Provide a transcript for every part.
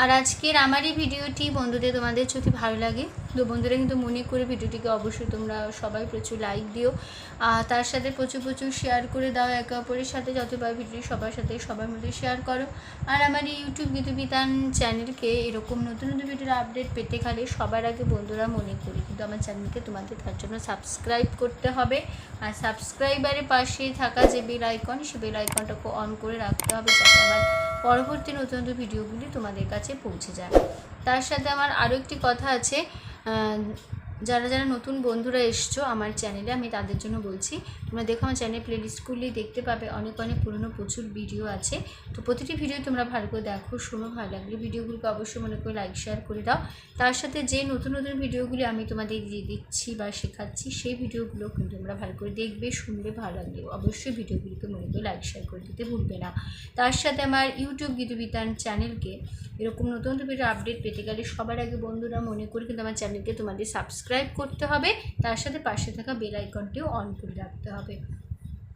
আর আজকের আমার এই ভিডিওটি বন্ধুদের তোমাদের যদি ভালো লাগে, তো বন্ধুরা কিন্তু মনে করে ভিডিওটিকে অবশ্যই তোমরা সবাই প্রচুর লাইক দিও। আর তার সাথে প্রচুর প্রচুর শেয়ার করে দাও, একে অপরের সাথে যতবার ভিডিও সবার সাথে সবার মধ্যে শেয়ার করো। আর আমার এই ইউটিউব গীতবিতান চ্যানেলকে এরকম নতুন নতুন ভিডিওর আপডেট পেতে গেলে সবার আগে বন্ধুরা মনে করি কিন্তু আমার চ্যানেলকে তোমাদের তার জন্য সাবস্ক্রাইব করতে হবে। আর সাবস্ক্রাইবারের পাশে থাকা যে বেল আইকন সে বেল আইকনটাকে অন করে রাখতে হবে যাতে আমার পরবর্তী নতুন নতুন ভিডিওগুলি তোমাদের কাছে পৌঁছে যায়। তার সাথে আমার আরও একটি কথা আছে যারা যারা নতুন বন্ধুরা এসছো আমার চ্যানেলে আমি তাদের জন্য বলছি, তোমরা দেখো আমার চ্যানেল প্লেলিস্টগুলি দেখতে পাবে, অনেক অনেক পুরনো প্রচুর ভিডিও আছে। তো প্রতিটি ভিডিও তোমরা ভালো করে দেখো, শোনো, ভালো লাগলে ভিডিওগুলোকে অবশ্যই মনে করে লাইক শেয়ার করে দাও। তার সাথে যে নতুন নতুন ভিডিওগুলি আমি তোমাদের দিয়ে দিচ্ছি বা শেখাচ্ছি, সেই ভিডিওগুলো কিন্তু তোমরা ভালো করে দেখবে, শুনবে, ভালো লাগবে অবশ্যই ভিডিওগুলিকে মনে করে লাইক শেয়ার করে দিতে ভুলবে না। তার সাথে আমার ইউটিউব গীতবিতান চ্যানেলকে এরকম নতুন নতুন ভিডিও আপডেট পেতে গেলে সবার আগে বন্ধুরা মনে করে কিন্তু আমার চ্যানেলকে তোমাদের সাবস্ক্রাইব করতে হবে তার সাথে পাশে থাকা বেল আইকনটিও অন করে রাখতে হবে।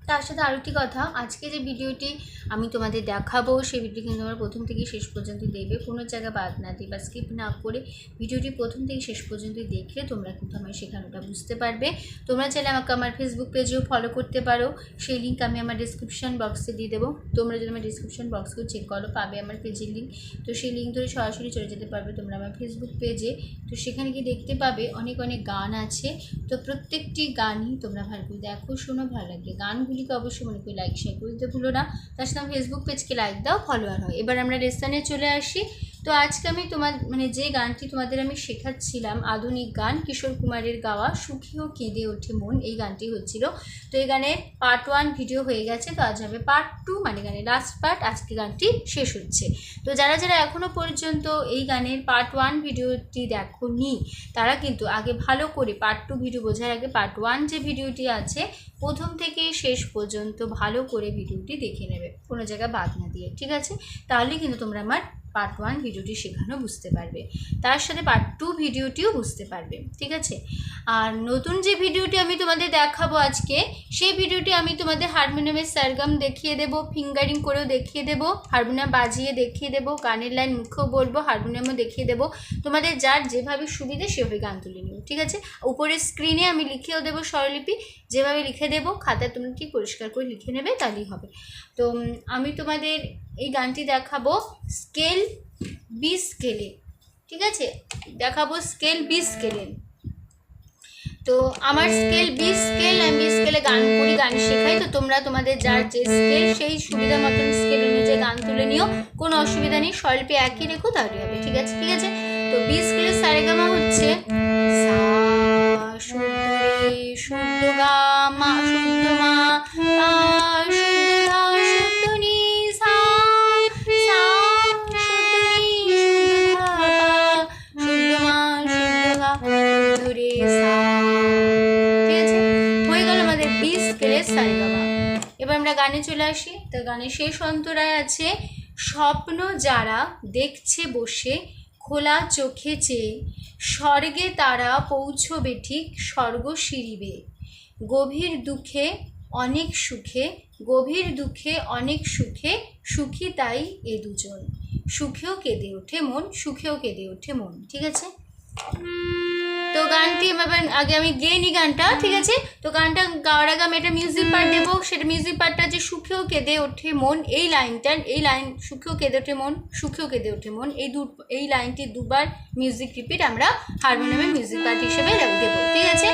তার সাথে আরও একটি কথা। আজকে যে ভিডিওটি আমি তোমাদের দেখাবো, সেই ভিডিও কিন্তু তোমরা প্রথম থেকে শেষ পর্যন্ত দেখবে। কোনো জায়গা বাদ না দিয়ে বা স্কিপ না করে ভিডিওটি প্রথম থেকে শেষ পর্যন্ত দেখলে তোমরা কিন্তু আমার শেখানোটা বুঝতে পারবে। তোমরা চাইলে আমাকে আমার ফেসবুক পেজেও ফলো করতে পারো। সেই লিঙ্ক আমি আমার ডিসক্রিপশন বক্সে দিয়ে দেবো। তোমরা যদি আমার ডিসক্রিপশন বক্সকেও চেক করো, পাবে আমার পেজের লিঙ্ক তো সেই লিঙ্ক ধরে সরাসরি চলে যেতে পারবে তোমরা আমার ফেসবুক পেজে তো সেখানে গিয়ে দেখতে পাবে অনেক অনেক গান আছে। তো প্রত্যেকটি গানই তোমরা ভালো করে দেখো, শোনো, ভালো লাগে লাগবে গানগুলিকে অবশ্যই মনে করি লাইক শেয়ার করে দিতে ভুলো না। তার সাথে আমার ফেসবুক পেজকে লাইক দাও ফলোয়ার হয়। এবার আমরা রেস্তানে চলে আসি। তো আজকে আমি তোমার মানে যে গানটি তোমাদের আমি শেখাচ্ছিলাম, আধুনিক গান কিশোর কুমারের গাওয়া সুখীও কেঁদে ওঠে মন, এই গানটি হচ্ছিল। তো এই গানের পার্ট ওয়ান ভিডিও হয়ে গেছে, তো আজ হবে পার্ট টু মানে গানের লাস্ট পার্ট আজকে গানটি শেষ হচ্ছে। তো যারা যারা এখনও পর্যন্ত এই গানের পার্ট ওয়ান ভিডিওটি দেখোনি, তারা কিন্তু আগে ভালো করে পার্ট টু ভিডিও বোঝার আগে পার্ট ওয়ান যে ভিডিওটি আছে, প্রথম থেকে শেষ পর্যন্ত ভালো করে ভিডিওটি দেখে নেবে, কোনো জায়গায় বাদ না দিয়ে, ঠিক আছে? তাহলে কিন্তু তোমরা আমার পার্ট ওয়ান ভিডিওটি শেখানো বুঝতে পারবে। তার সাথে পার্ট টু ভিডিওটিও বুঝতে পারবে, ঠিক আছে? আর নতুন যে ভিডিওটি আমি তোমাদের দেখাবো আজকে, সেই ভিডিওটি আমি তোমাদের হারমোনিয়ামের সারগাম দেখিয়ে দেবো, ফিঙ্গারিং করেও দেখিয়ে দেবো, হারমোনিয়াম বাজিয়ে দেখিয়ে দেবো, গানের লাইন মুখেও বলব, হারমোনিয়ামও দেখিয়ে দেবো। তোমাদের যার যেভাবে সুবিধে সেভাবে গান তুলে নিও, ঠিক আছে? উপরের স্ক্রিনে আমি লিখেও দেবো স্বরলিপি, যেভাবে লিখে দেবো, খাতায় তুমি কি পরিষ্কার করে লিখে নেবে, তাহলেই হবে। তো আমি তোমাদের এই গানটি দেখাবো স্কেল বি স্কেলে, ঠিক আছে? দেখাবো স্কেল বি স্কেলে। তো আমার স্কেল বি স্কেল, আমি বি স্কেলে গান করি, গান শেখাই। তো তোমরা তোমাদের যার যে স্কেল, সেই সুবিধা মতন স্কেল অনুযায়ী গান তুলে নিও। কোনো অসুবিধা নেই, স্বল্পে একই রেখো তাহলে হবে, ঠিক আছে? ঠিক আছে? তো বি স্কেলের সারেগামা হচ্ছে সা শুদ্ধ রে শুদ্ধ গা মা মা পা চলে আসি। তো গানের শেষ অন্তরায় আছে, স্বপ্ন যারা দেখছে বসে, খোলা চোখে চেয়ে, স্বর্গে তারা পৌঁছবে ঠিক স্বর্গ সিঁড়িবে। গভীর দুঃখে অনেক সুখে, গভীর দুঃখে অনেক সুখে, সুখী তাই এ দুজন। সুখেও কেঁদে ওঠে মন, সুখেও কেঁদে ওঠে মন, ঠিক আছে? তো গানটি এবার আগে আমি গেয়ে নিই গানটা ঠিক আছে? তো গানটা গাওয়ার আগে আমি একটা মিউজিক পার্ট দেবো। সেটা মিউজিক পার্টটা যে সুখেও কেঁদে ওঠে মন এই লাইনটার এই লাইন সুখেও কেঁদে ওঠে মন সুখেও কেঁদে ওঠে মন এই দু এই লাইনটি দুবার মিউজিক রিপিট আমরা হারমোনিয়ামের মিউজিক পার্ট হিসেবে দেবো ঠিক আছে?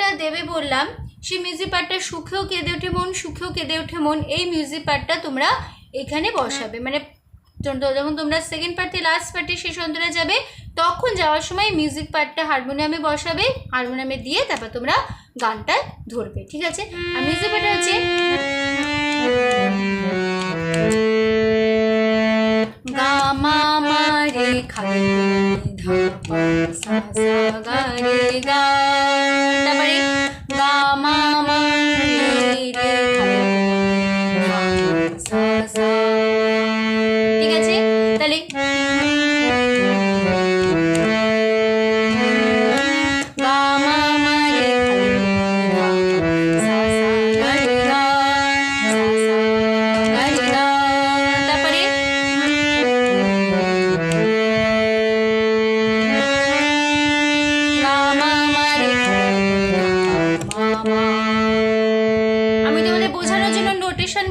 পার্টটা দেবে বললাম সেই মিউজিক পার্টটা সুখেও কেঁদে ওঠে মন সুখেও কেঁদে ওঠে মন এই মিউজিক পার্টটা তোমরা এখানে বসাবে। হ্যাঁ। মানে যখন তোমরা সেকেন্ড পার্টে লাস্ট পার্টে শেষ অন্তরা যাবে তখন যাওয়ার সময় মিউজিক পার্টটা হারমোনিয়ামে বসাবে হারমোনিয়ামে দিয়ে তারপর তোমরা গানটা ধরবে ঠিক আছে? আর মিউজিক পার্টটা হচ্ছে गा मा मा रे खा धा सा सा गा। रे गा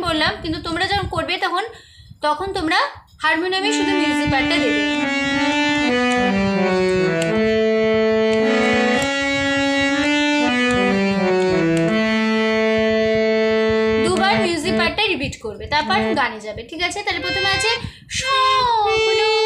করলাম, কিন্তু তোমরা যখন করবে তখন তখন তোমরা হারমোনিয়ামে শুধু মিউজিক পার্টটা দেবে। দুবার মিউজিক পার্টটা রিপিট করবে, তারপর গানে যাবে, ঠিক আছে? তাহলে প্রথমে আছে সব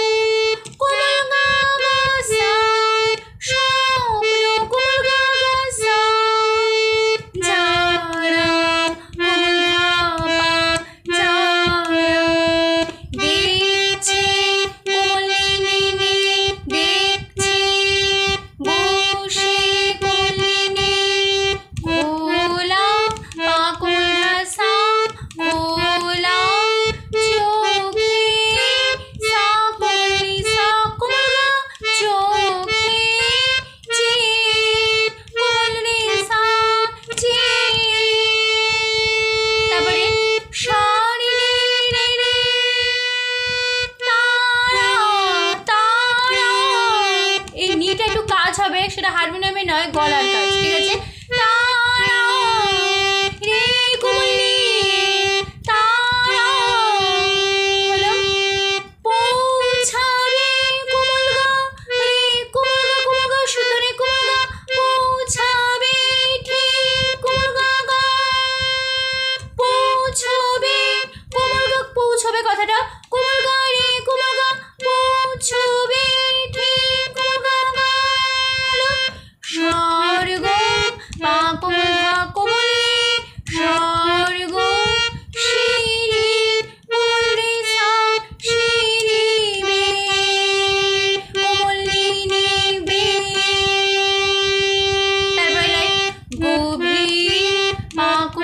ます。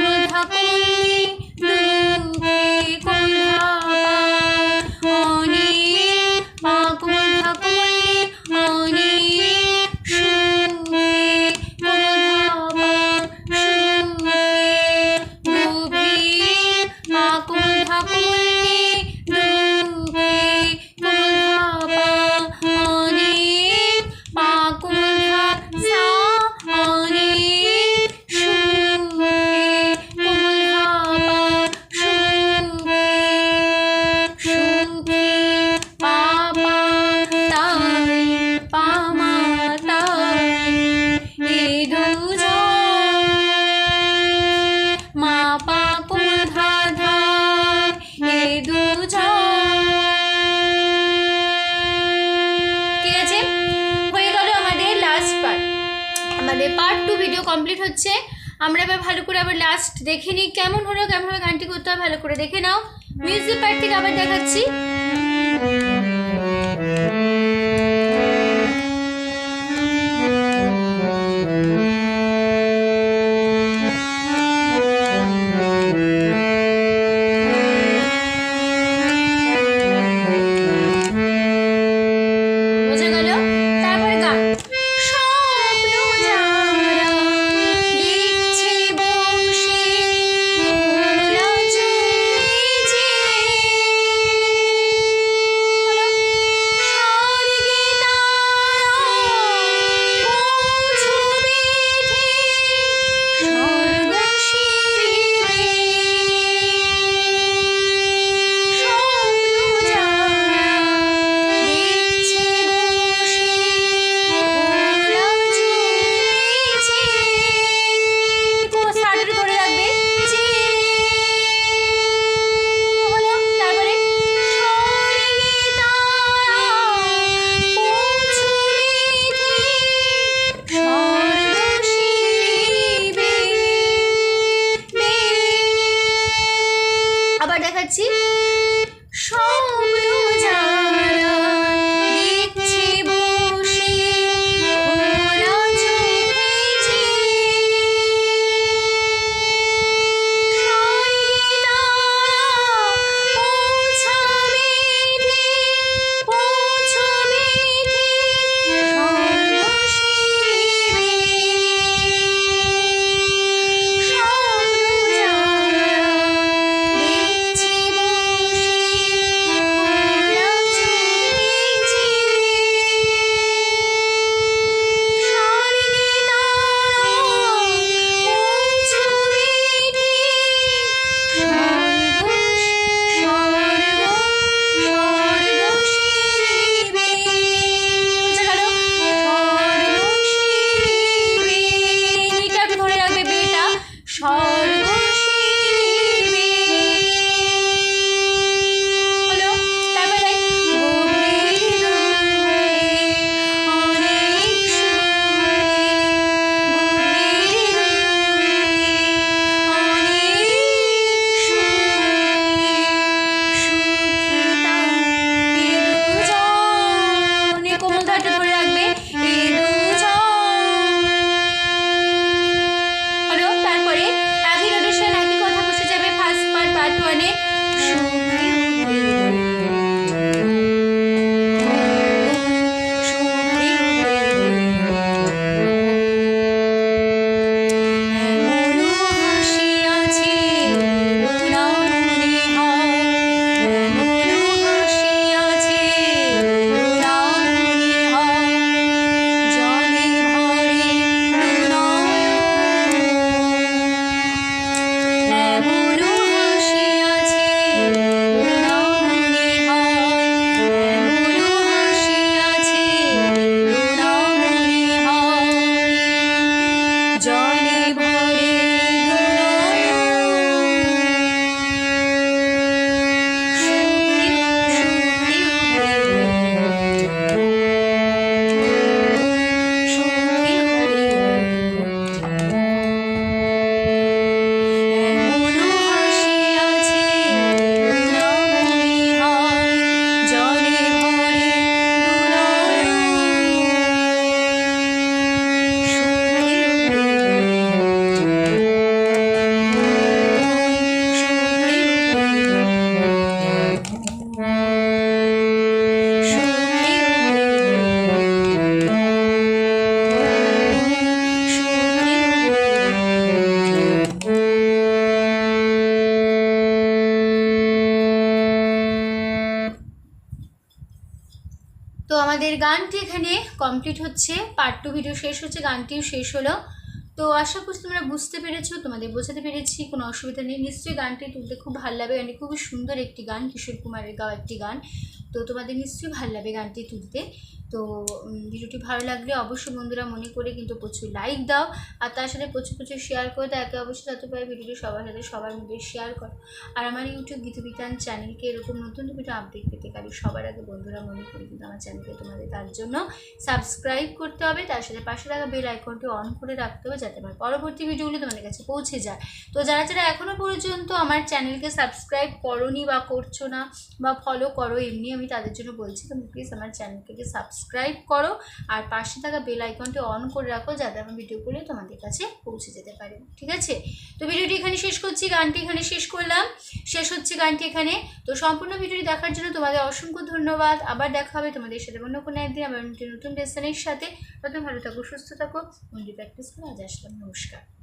আমরা এবার ভালো করে আবার লাস্ট দেখে নিই, কেমন হলো, কেমনভাবে গানটি করতে হবে ভালো করে দেখে নাও। মিউজিক পার্ট থেকে আবার দেখাচ্ছি। কমপ্লিট হচ্ছে পার্ট টু ভিডিও শেষ হচ্ছে, গানটিও শেষ হলো। তো আশা করছি তোমরা বুঝতে পেরেছ, তোমাদের বোঝাতে পেরেছি, কোনো অসুবিধা নেই। নিশ্চয়ই গানটি তুলতে খুব ভালো লাগবে গানটি খুবই সুন্দর একটি গান, কিশোর কুমারের গাওয়া একটি গান। তো তোমাদের নিশ্চয়ই ভালো লাগে গানটি তুলতে। তো ভিডিওটি ভালো লাগলে অবশ্যই বন্ধুরা মনে করে কিন্তু প্রচুর লাইক দাও। আর তার সাথে প্রচুর প্রচুর শেয়ার করে দাও। একে অবশ্যই যত পারে ভিডিওটি সবার সাথে সবার মধ্যে শেয়ার করো। আর আমার ইউটিউব গীতবিতান চ্যানেলকে এরকম নতুন ভিডিও আপডেট পেতে পারি সবার আগে বন্ধুরা মনে করি কিন্তু আমার চ্যানেলকে তোমাদের তার জন্য সাবস্ক্রাইব করতে হবে। তার সাথে পাশে থাকা বেল আইকনটি অন করে রাখতে হবে যাতে আমার পরবর্তী ভিডিওগুলো তোমাদের কাছে পৌঁছে যায়। তো যারা যারা এখনও পর্যন্ত আমার চ্যানেলকে সাবস্ক্রাইব করনি বা করছ না বা ফলো করো, এমনি আমি তাদের জন্য বলছি তুমি প্লিজ আমার চ্যানেলকে সাবস্ক্রাইব করো আর পাশে থাকা বেল আইকনটি অন করে রাখো যাতে আমার ভিডিওগুলো তোমাদের কাছে পৌঁছে যেতে পারে। ঠিক আছে? তো ভিডিওটি এখানে শেষ করছি, গানটি এখানে শেষ করলাম। শেষ হচ্ছে গানটি এখানে। তো সম্পূর্ণ ভিডিওটি দেখার জন্য তোমাদের অসংখ্য ধন্যবাদ। আবার দেখা হবে তোমাদের সাথে অন্য কোনো একদিন আবার নতুন লেসনের সাথে। তত ভালো থাকো, সুস্থ থাকো। মন্দির প্র্যাকটিস করে আজ আসলাম। নমস্কার।